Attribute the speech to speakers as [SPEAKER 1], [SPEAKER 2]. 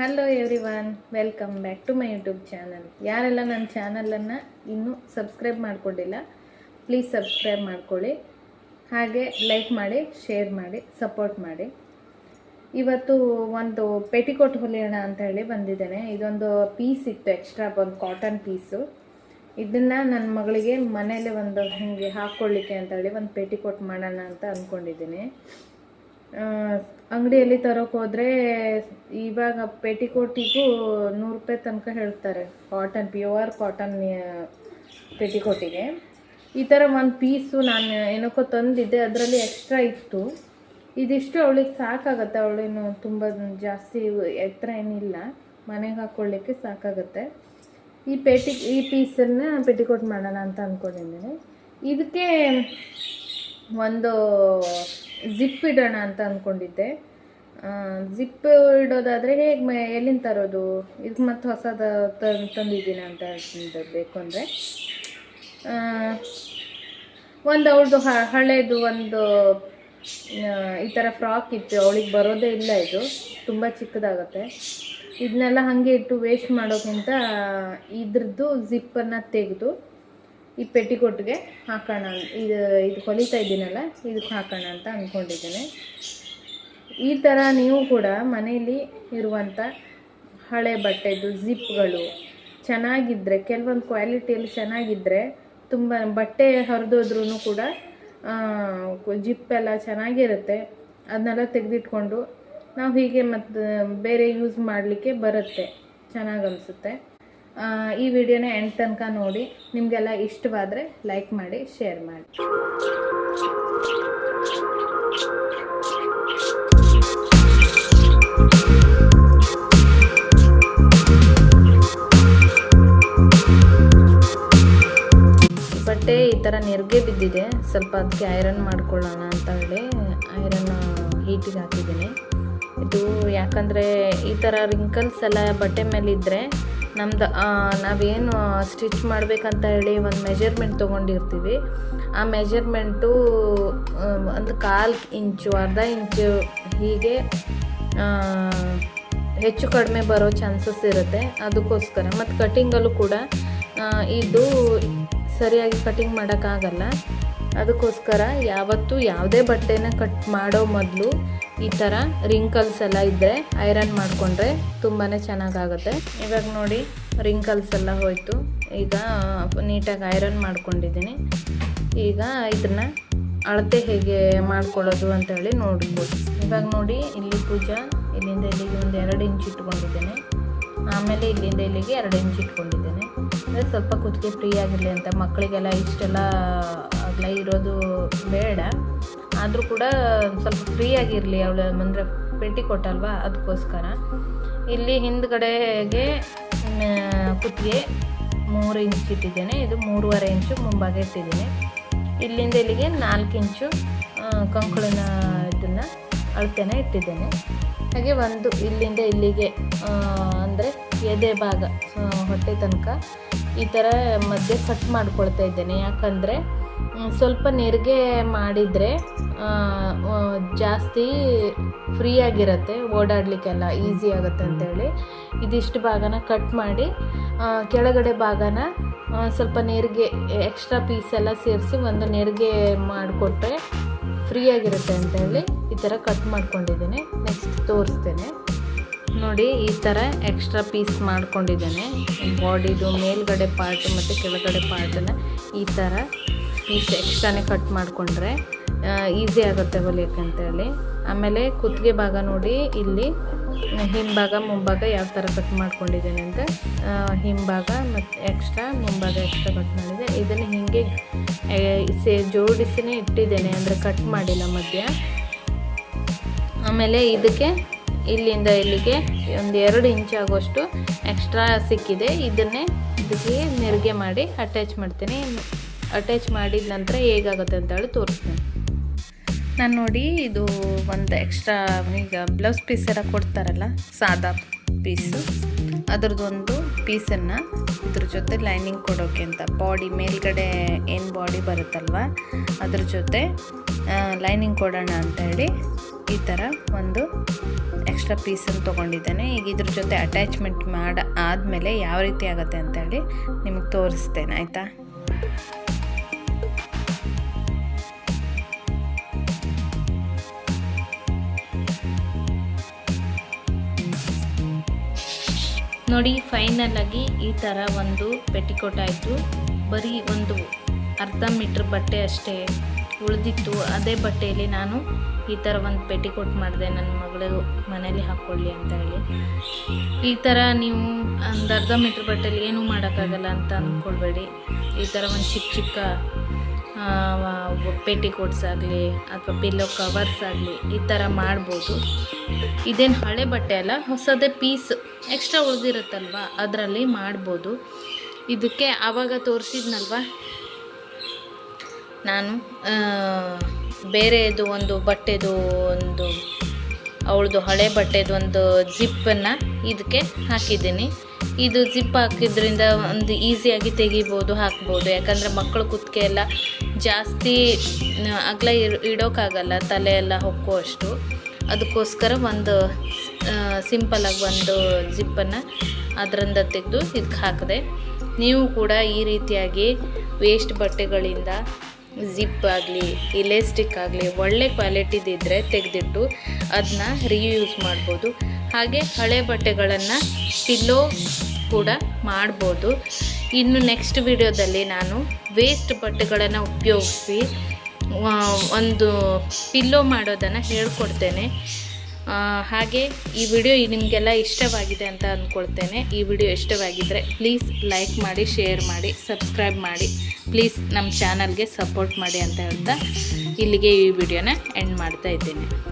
[SPEAKER 1] Hello everyone welcome back to my YouTube channel ಯಾರೆಲ್ಲ ನನ್ನ ಚಾನಲನ್ನು ಇನ್ನೂ ಸಬ್ಸ್ಕ್ರೈಬ್ ಮಾಡಿಕೊಂಡಿಲ್ಲ ಪ್ಲೀಸ್ ಸಬ್ಸ್ಕ್ರೈಬ್ ಮಾಡ್ಕೊಳ್ಳಿ. ಹಾಗೆ ಲೈಕ್ ಮಾಡಿ ಶೇರ್ ಮಾಡಿ ಸಪೋರ್ಟ್ ಮಾಡಿ. ಇವತ್ತು ಒಂದು ಪೆಟಿಕೋಟ್ ಹೊಲಿಯೋಣ ಅಂತ ಹೇಳಿ ಬಂದಿದ್ದೇನೆ. ಇದೊಂದು ಪೀಸ್ ಇತ್ತು ಎಕ್ಸ್ಟ್ರಾ ಒಂದು ಕಾಟನ್ ಪೀಸು ಇದನ್ನು ನನ್ನ ಮಗಳಿಗೆ ಮನೇಲೆ ಒಂದು ಹಾಗೆ ಹಾಕ್ಕೊಳ್ಳಿಕ್ಕೆ ಅಂತ ಹೇಳಿ ಒಂದು ಪೆಟಿಕೋಟ್ ಮಾಡೋಣ ಅಂತ ಅಂದ್ಕೊಂಡಿದ್ದೀನಿ. ಅಂಗಡಿಯಲ್ಲಿ ತರೋಕೆ ಹೋದರೆ ಇವಾಗ ಪೆಟಿಕೋಟಿಗೂ ನೂರು ರೂಪಾಯಿ ತನಕ ಹೇಳ್ತಾರೆ. ಕಾಟನ್ ಪ್ಯೂರ್ ಕಾಟನ್ ಪೆಟಿಕೋಟಿಗೆ ಈ ಥರ ಒಂದು ಪೀಸು ನಾನು ಏನಕ್ಕೋ ತಂದಿದ್ದೆ, ಅದರಲ್ಲಿ ಎಕ್ಸ್ಟ್ರಾ ಇತ್ತು. ಇದಿಷ್ಟು ಅವಳಿಗೆ ಸಾಕಾಗತ್ತೆ. ಅವಳೇನು ತುಂಬ ಜಾಸ್ತಿ ಎತ್ತರ ಏನಿಲ್ಲ. ಮನೆಗೆ ಹಾಕ್ಕೊಳ್ಳಿಕ್ಕೆ ಸಾಕಾಗತ್ತೆ. ಈ ಪೆಟಿ, ಈ ಪೀಸನ್ನು ಪೆಟಿಕೋಟ್ ಮಾಡೋಣ ಅಂತ ಅಂದ್ಕೊಂಡಿದ್ದೀನಿ ಇದಕ್ಕೆ ಒಂದು ಜಿಪ್ ಇಡೋಣ ಅಂತ ಅಂದ್ಕೊಂಡಿದ್ದೆ ಜಿಪ್ ಇಡೋದಾದರೆ ಹೇಗೆ ಎಲ್ಲಿಂದ ತರೋದು? ಇದು ಮತ್ತೆ ಹೊಸದ ತಂದಿದ್ದೀನಿ ಅಂತ ಬೇಕು ಅಂದರೆ. ಒಂದು ಅವಳದು ಹಳೇದು ಒಂದು ಈ ಥರ ಫ್ರಾಕ್ ಇತ್ತು. ಅವಳಿಗೆ ಬರೋದೇ ಇಲ್ಲ ಇದು. ತುಂಬ ಚಿಕ್ಕದಾಗತ್ತೆ. ಇದನ್ನೆಲ್ಲ ಹಾಗೆ ಇಟ್ಟು ವೇಸ್ಟ್ ಮಾಡೋಕ್ಕಿಂತ ಇದ್ರದ್ದು ಜಿಪ್ಪನ್ನು ತೆಗೆದು ಈ ಪೆಟಿಕೋಟ್ಗೆ ಹಾಕೋಣ ಇದು ಇದು ಹೊಲಿತಾ ಇದ್ದೀನಲ್ಲ, ಇದಕ್ಕೆ ಹಾಕೋಣ ಅಂತ ಅಂದ್ಕೊಂಡಿದ್ದೀನಿ. ಈ ಥರ ನೀವು ಕೂಡ ಮನೆಯಲ್ಲಿ ಇರುವಂಥ ಹಳೆ ಬಟ್ಟೆದು, ಜಿಪ್ಗಳು ಚೆನ್ನಾಗಿದ್ದರೆ ಕೆಲವೊಂದು ಕ್ವಾಲಿಟಿಯಲ್ಲಿ ಚೆನ್ನಾಗಿದ್ದರೆ ತುಂಬ ಬಟ್ಟೆ ಹರಿದೋದ್ರೂ ಕೂಡ ಜಿಪ್ ಎಲ್ಲ ಚೆನ್ನಾಗಿರುತ್ತೆ. ಅದನ್ನೆಲ್ಲ ತೆಗೆದಿಟ್ಕೊಂಡು ನಾವು ಹೀಗೆ ಮತ್ತು ಬೇರೆ ಯೂಸ್ ಮಾಡಲಿಕ್ಕೆ ಬರುತ್ತೆ. ಚೆನ್ನಾಗಿ ಅನಿಸುತ್ತೆ ಈ ವಿಡಿಯೋನ ಎಂಡ್ ತನಕ ನೋಡಿ. ನಿಮಗೆಲ್ಲ ಇಷ್ಟವಾದರೆ ಲೈಕ್ ಮಾಡಿ ಶೇರ್ ಮಾಡಿ. ಬಟ್ಟೆ ಈ ಥರ ನೆರಿಗೆ ಬಿದ್ದಿದೆ. ಸ್ವಲ್ಪ ಅದಕ್ಕೆ ಐರನ್ ಮಾಡ್ಕೊಳ್ಳೋಣ ಅಂತ ಹೇಳಿ ಐರನ್ ಹೀಟಿಗೆ ಹಾಕಿದ್ದೀನಿ. ಇದು ಯಾಕಂದರೆ ಈ ಥರ ರಿಂಕಲ್ಸ್ ಎಲ್ಲ ಬಟ್ಟೆ ಮೇಲೆ ಇದ್ದರೆ ನಮ್ದು ನಾವೇನು ಸ್ಟಿಚ್ ಮಾಡಬೇಕಂತ ಹೇಳಿ ಒಂದು ಮೆಜರ್ಮೆಂಟ್ ತೊಗೊಂಡಿರ್ತೀವಿ. ಆ ಮೆಜರ್ಮೆಂಟು ಒಂದು ಕಾಲು ಇಂಚು, ಅರ್ಧ ಇಂಚು ಹೀಗೆ ಹೆಚ್ಚು ಕಡಿಮೆ ಬರೋ ಚಾನ್ಸಸ್ ಇರುತ್ತೆ. ಅದಕ್ಕೋಸ್ಕರ. ಮತ್ತು ಕಟಿಂಗಲ್ಲೂ ಕೂಡ ಇದು ಸರಿಯಾಗಿ ಕಟಿಂಗ್ ಮಾಡೋಕ್ಕಾಗಲ್ಲ. ಅದಕ್ಕೋಸ್ಕರ ಯಾವತ್ತೂ ಯಾವುದೇ ಬಟ್ಟೆನ ಕಟ್ ಮಾಡೋ ಮೊದಲು ಈ ಥರ ರಿಂಕಲ್ಸ್ ಎಲ್ಲ ಇದ್ದರೆ ಐರನ್ ಮಾಡಿಕೊಂಡ್ರೆ ತುಂಬಾ ಚೆನ್ನಾಗಾಗುತ್ತೆ. ಇವಾಗ ನೋಡಿ ರಿಂಕಲ್ಸ್ ಎಲ್ಲ ಹೋಯಿತು. ಈಗ ನೀಟಾಗಿ ಐರನ್ ಮಾಡ್ಕೊಂಡಿದ್ದೀನಿ. ಈಗ ಇದನ್ನು ಅಳತೆ ಹೇಗೆ ಮಾಡ್ಕೊಳ್ಳೋದು ಅಂತ ಹೇಳಿ ನೋಡ್ಬೋದು. ಇವಾಗ ನೋಡಿ ಇಲ್ಲಿ ಪೂಜಾ, ಇಲ್ಲಿಂದ ಇಲ್ಲಿಗೆ ಒಂದು ಎರಡು ಇಂಚ್ ಇಟ್ಕೊಂಡಿದ್ದೇನೆ. ಆಮೇಲೆ ಇಲ್ಲಿಂದ ಇಲ್ಲಿಗೆ ಎರಡು ಇಂಚ್ ಇಟ್ಕೊಂಡಿದ್ದೇನೆ. ಅಂದರೆ ಸ್ವಲ್ಪ ಕುತ್ತಿಗೆ ಫ್ರೀ ಆಗಿರಲಿ ಅಂತ. ಮಕ್ಕಳಿಗೆಲ್ಲ ಇಷ್ಟೆಲ್ಲ ಅಗಲ ಇರೋದು ಬೇಡ. ಆದರೂ ಕೂಡ ಸ್ವಲ್ಪ ಫ್ರೀ ಆಗಿರಲಿ ಅವಳು ಅಂದರೆ ಪೆಟ್ಟಿ ಕೊಟ್ಟಲ್ವಾ? ಅದಕ್ಕೋಸ್ಕರ ಇಲ್ಲಿ ಹಿಂದ್ಗಡೆಗೆ ಕುತ್ತಿಗೆ ಮೂರು ಇಂಚ್ ಇಟ್ಟಿದ್ದೇನೆ. ಇದು ಮೂರುವರೆ ಇಂಚು ಮುಂಭಾಗ ಇಟ್ಟಿದ್ದೀನಿ. ಇಲ್ಲಿಂದ ಇಲ್ಲಿಗೆ ನಾಲ್ಕು ಇಂಚು ಕಂಕುಳಿನ ಇದನ್ನು ಅಳತೆನ ಇಟ್ಟಿದ್ದೇನೆ. ಹಾಗೆ ಒಂದು ಇಲ್ಲಿಂದ ಇಲ್ಲಿಗೆ ಅಂದರೆ ಎದೆ ಭಾಗ ಹೊಟ್ಟೆ ತನಕ ಈ ಥರ ಮಧ್ಯೆ ಕಟ್ ಮಾಡ್ಕೊಳ್ತಾ ಇದ್ದೇನೆ. ಯಾಕಂದರೆ ಸ್ವಲ್ಪ ನೆರಿಗೆ ಮಾಡಿದರೆ ಜಾಸ್ತಿ ಫ್ರೀ ಆಗಿರುತ್ತೆ, ಓಡಾಡಲಿಕ್ಕೆಲ್ಲ ಈಸಿ ಆಗುತ್ತೆ ಅಂತೇಳಿ. ಇದಿಷ್ಟು ಭಾಗನ ಕಟ್ ಮಾಡಿ ಕೆಳಗಡೆ ಭಾಗನ ಸ್ವಲ್ಪ ನೆರಿಗೆ ಎಕ್ಸ್ಟ್ರಾ ಪೀಸ್ ಎಲ್ಲ ಸೇರಿಸಿ ಒಂದು ನೆರಿಗೆ ಮಾಡಿಕೊಟ್ರೆ ಫ್ರೀ ಆಗಿರುತ್ತೆ ಅಂತೇಳಿ ಈ ಥರ ಕಟ್ ಮಾಡ್ಕೊಂಡಿದ್ದೀನಿ. ನೆಕ್ಸ್ಟ್ ತೋರಿಸ್ತೇನೆ. ನೋಡಿ, ಈ ಥರ ಎಕ್ಸ್ಟ್ರಾ ಪೀಸ್ ಮಾಡ್ಕೊಂಡಿದ್ದೇನೆ. ಬಾಡಿದು ಮೇಲ್ಗಡೆ ಪಾರ್ಟ್ ಮತ್ತು ಕೆಳಗಡೆ ಪಾರ್ಟನ್ನ ಈ ಥರ ಪೀಸ್ ಎಕ್ಸ್ಟ್ರಾನೇ ಕಟ್ ಮಾಡಿಕೊಂಡ್ರೆ ಈಸಿ ಆಗುತ್ತೆ ಹೊಲಿಯೋಕ್ಕೆ ಅಂತೇಳಿ ಆಮೇಲೆ ಕುತ್ತಿಗೆ ಭಾಗ ನೋಡಿ, ಇಲ್ಲಿ ಹಿಂಭಾಗ, ಮುಂಭಾಗ ಯಾವ ಥರ ಕಟ್ ಮಾಡ್ಕೊಂಡಿದ್ದೇನೆ ಅಂತ ಹಿಂಭಾಗ ಮತ್ತು ಎಕ್ಸ್ಟ್ರಾ ಮುಂಭಾಗ ಎಕ್ಸ್ಟ್ರಾ ಕಟ್ ಮಾಡಿದೆ. ಇದನ್ನು ಹೀಗೆ ಸೇ, ಜೋಡಿಸಿನೇ ಇಟ್ಟಿದ್ದೇನೆ, ಅಂದರೆ ಕಟ್ ಮಾಡಿಲ್ಲ ಮಧ್ಯ. ಆಮೇಲೆ ಇದಕ್ಕೆ ಇಲ್ಲಿಂದ ಇಲ್ಲಿಗೆ ಒಂದು ಎರಡು ಇಂಚ್ ಆಗೋಷ್ಟು ಎಕ್ಸ್ಟ್ರಾ ಸಿಕ್ಕಿದೆ. ಇದನ್ನೇ ಇದಕ್ಕೆ ನೆರಿಗೆ ಮಾಡಿ ಅಟ್ಯಾಚ್ ಮಾಡ್ತೀನಿ. ಅಟ್ಯಾಚ್ ಮಾಡಿದ ನಂತರ ಹೇಗಾಗುತ್ತೆ ಅಂತ ಹೇಳಿ ತೋರಿಸ್ತೀನಿ. ನಾನು ನೋಡಿ ಇದು ಒಂದು ಎಕ್ಸ್ಟ್ರಾ ಈಗ ಬ್ಲೌಸ್ ಪೀಸ್ ಎಲ್ಲ ಕೊಡ್ತಾರಲ್ಲ, ಸಾದಾ ಪೀಸು ಅದ್ರದ್ದು ಒಂದು ಪೀಸನ್ನು ಇದ್ರ ಜೊತೆ ಲೈನಿಂಗ್ ಕೊಡೋಕೆ ಅಂತ. ಬಾಡಿ ಮೇಲ್ಗಡೆ ಏನು ಬಾಡಿ ಬರುತ್ತಲ್ವ, ಅದ್ರ ಜೊತೆ ಲೈನಿಂಗ್ ಕೊಡೋಣ ಅಂತ ಹೇಳಿ ಈ ಥರ ಒಂದು ಎಕ್ಸ್ಟ್ರಾ ಪೀಸನ್ನು ತೊಗೊಂಡಿದ್ದೇನೆ. ಈಗ ಇದ್ರ ಜೊತೆ ಅಟ್ಯಾಚ್ಮೆಂಟ್ ಮಾಡ, ಆದಮೇಲೆ ಯಾವ ರೀತಿ ಆಗುತ್ತೆ ಅಂತೇಳಿ ನಿಮಗೆ ತೋರಿಸ್ತೇನೆ, ಆಯಿತಾ? ನೋಡಿ ಫೈನಲ್ ಆಗಿ ಈ ಥರ ಒಂದು ಪೆಟಿಕೋಟ್ ಆಯಿತು ಬರೀ ಒಂದು ಅರ್ಧ ಮೀಟ್ರ್ ಬಟ್ಟೆ ಅಷ್ಟೇ ಉಳಿದಿತ್ತು. ಅದೇ ಬಟ್ಟೆಯಲ್ಲಿ ನಾನು ಈ ಥರ ಒಂದು ಪೆಟಿಕೋಟ್ ಮಾಡಿದೆ ನನ್ನ ಮಗಳು ಮನೇಲಿ ಹಾಕ್ಕೊಳ್ಳಿ ಅಂತ ಹೇಳಿ. ಈ ಥರ ನೀವು ಒಂದು ಅರ್ಧ ಮೀಟ್ರ್ ಬಟ್ಟೆಲಿ ಏನೂ ಮಾಡೋಕ್ಕಾಗಲ್ಲ ಅಂತ ಅಂದ್ಕೊಳ್ಬೇಡಿ. ಈ ಥರ ಒಂದು ಚಿಕ್ಕ ಚಿಕ್ಕ ಪೆಟಿಕೋಟ್ಸ್ ಆಗಲಿ ಅಥವಾ ಪಿಲ್ಲೋ ಕವರ್ಸ್ ಆಗಲಿ ಈ ಥರ ಮಾಡ್ಬೋದು. ಇದೇನು ಹಳೆ ಬಟ್ಟೆ ಅಲ್ಲ, ಹೊಸದೇ ಪೀಸ್ ಎಕ್ಸ್ಟ್ರಾ ಉಳಿದಿರುತ್ತಲ್ವ, ಅದರಲ್ಲಿ ಮಾಡ್ಬೋದು. ಇದಕ್ಕೆ ಆವಾಗ ತೋರಿಸಿದ್ನಲ್ವ? ನಾನು ಬೇರೆದು ಒಂದು ಬಟ್ಟೆದು ಒಂದು, ಅವಳದು ಹಳೆ ಬಟ್ಟೆದು ಒಂದು ಜಿಪ್ಪನ್ನು ಇದಕ್ಕೆ ಹಾಕಿದ್ದೀನಿ. ಇದು ಜಿಪ್ ಹಾಕಿದ್ರಿಂದ ಒಂದು ಈಸಿಯಾಗಿ ತೆಗಿಬೋದು, ಹಾಕ್ಬೋದು. ಯಾಕಂದರೆ ಮಕ್ಕಳು ಕುತ್ತಿಗೆ ಎಲ್ಲ ಜಾಸ್ತಿ ಅಗಲ ಇಡೋಕ್ಕಾಗಲ್ಲ ತಲೆ ಎಲ್ಲ ಹೊಕ್ಕುವಷ್ಟು ಅದಕ್ಕೋಸ್ಕರ ಒಂದು ಸಿಂಪಲಾಗಿ ಒಂದು ಜಿಪ್ಪನ್ನು ಅದರಿಂದ ತೆಗೆದು ಇದಕ್ಕೆ ಹಾಕಿದೆ. ನೀವು ಕೂಡ ಈ ರೀತಿಯಾಗಿ ವೇಸ್ಟ್ ಬಟ್ಟೆಗಳಿಂದ ಜಿಪ್ ಆಗಲಿ ಇಲೆಸ್ಟಿಕ್ ಆಗಲಿ, ಒಳ್ಳೆ ಕ್ವಾಲಿಟಿದಿದ್ದರೆ ತೆಗೆದಿಟ್ಟು ಅದನ್ನ ರೀಯೂಸ್ ಮಾಡ್ಬೋದು. ಹಾಗೆ ಹಳೆ ಬಟ್ಟೆಗಳನ್ನು ಪಿಲ್ಲೋ ಕೂಡ ಮಾಡ್ಬೋದು. ಇನ್ನು ನೆಕ್ಸ್ಟ್ ವಿಡಿಯೋದಲ್ಲಿ ನಾನು ವೇಸ್ಟ್ ಬಟ್ಟೆಗಳನ್ನು ಉಪಯೋಗಿಸಿ ಒಂದು ಪಿಲ್ಲೋ ಮಾಡೋದನ್ನು ಹೇಳ್ಕೊಡ್ತೇನೆ. ಹಾಗೆ ಈ ವಿಡಿಯೋ ನಿಮಗೆಲ್ಲ ಇಷ್ಟವಾಗಿದೆ ಅಂತ ಅಂದ್ಕೊಳ್ತೇನೆ ಈ ವಿಡಿಯೋ ಇಷ್ಟವಾಗಿದ್ದರೆ ಪ್ಲೀಸ್ ಲೈಕ್ ಮಾಡಿ ಶೇರ್ ಮಾಡಿ ಸಬ್ಸ್ಕ್ರೈಬ್ ಮಾಡಿ. ಪ್ಲೀಸ್ ನಮ್ಮ ಚಾನಲ್ಗೆ ಸಪೋರ್ಟ್ ಮಾಡಿ ಅಂತ ಹೇಳ್ತಾ ಇಲ್ಲಿಗೆ ಈ ವಿಡಿಯೋನ ಎಂಡ್ ಮಾಡ್ತಾ ಇದ್ದೀನಿ.